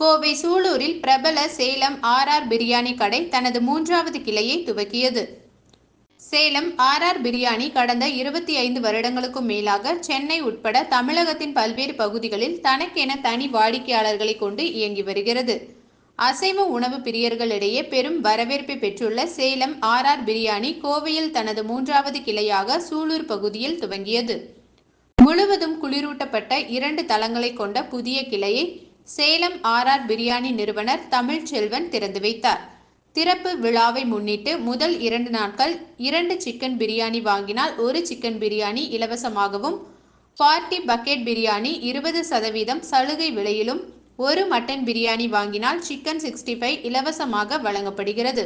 கோவை சூலூரில் பிரபல சேலம் ஆர்ஆர் பிரியாணி கடை தனது மூன்றாவது கிளையை துவக்கியது. சேலம் ஆர்ஆர் பிரியாணி கடந்த இருபத்தி ஐந்து வருடங்களுக்கும் மேலாக சென்னை உட்பட தமிழகத்தின் பல்வேறு பகுதிகளில் தனக்கென தனி வாடிக்கையாளர்களை கொண்டு இயங்கி வருகிறது. அசைவ உணவு பிரியர்களிடையே பெரும் வரவேற்பை பெற்றுள்ள சேலம் ஆர்ஆர் பிரியாணி கோவையில் தனது மூன்றாவது கிளையாக சூலூர் பகுதியில் துவங்கியது. முழுவதும் குளிரூட்டப்பட்ட இரண்டு தளங்களை கொண்ட புதிய கிளையை சேலம் ஆர்ஆர் பிரியாணி நிறுவனர் தமிழ்ச்செல்வன் திறந்து வைத்தார். திறப்பு விழாவை முன்னிட்டு முதல் இரண்டு நாட்கள் இரண்டு சிக்கன் பிரியாணி வாங்கினால் ஒரு சிக்கன் பிரியாணி இலவசமாகவும் பார்ட்டி பக்கெட் பிரியாணி இருபது சதவீதம் சலுகை விலையிலும் ஒரு மட்டன் பிரியாணி வாங்கினால் சிக்கன் சிக்ஸ்டி ஃபைவ் இலவசமாக வழங்கப்படுகிறது.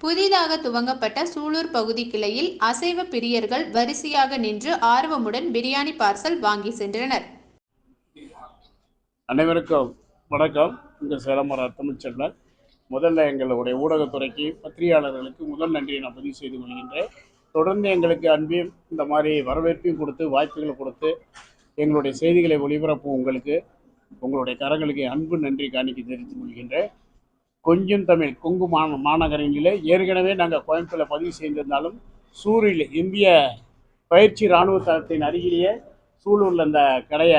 புதிதாக துவங்கப்பட்ட சூலூர் பகுதி கிளையில் அசைவ பிரியர்கள் வரிசையாக நின்று ஆர்வமுடன் பிரியாணி பார்சல் வாங்கி சென்றனர். அனைவருக்கும் வணக்கம். இந்த சேலமர தமிழ்ச்செல்வன் முதல்ல எங்களுடைய ஊடகத்துறைக்கு பத்திரிகையாளர்களுக்கு முதல் நன்றியை நான் பதிவு செய்து கொள்கின்றேன். தொடர்ந்து எங்களுக்கு அன்பையும் இந்த மாதிரி வரவேற்பையும் கொடுத்து வாய்ப்புகளை கொடுத்து எங்களுடைய செய்திகளை ஒளிபரப்பும் உங்களுக்கு உங்களுடைய கரங்களுக்கு அன்பு நன்றி காணிக்க தெரிவித்துக் கொள்கின்றேன். கொஞ்சம் தமிழ் கொங்கு மா மாநகரங்களிலே ஏற்கனவே நாங்கள் கோயம்புத்தூரில் பதிவு செய்திருந்தாலும் சூரில் இந்திய பயிற்சி இராணுவ தளத்தின் அருகிலேயே சூலூரில் அந்த கடையை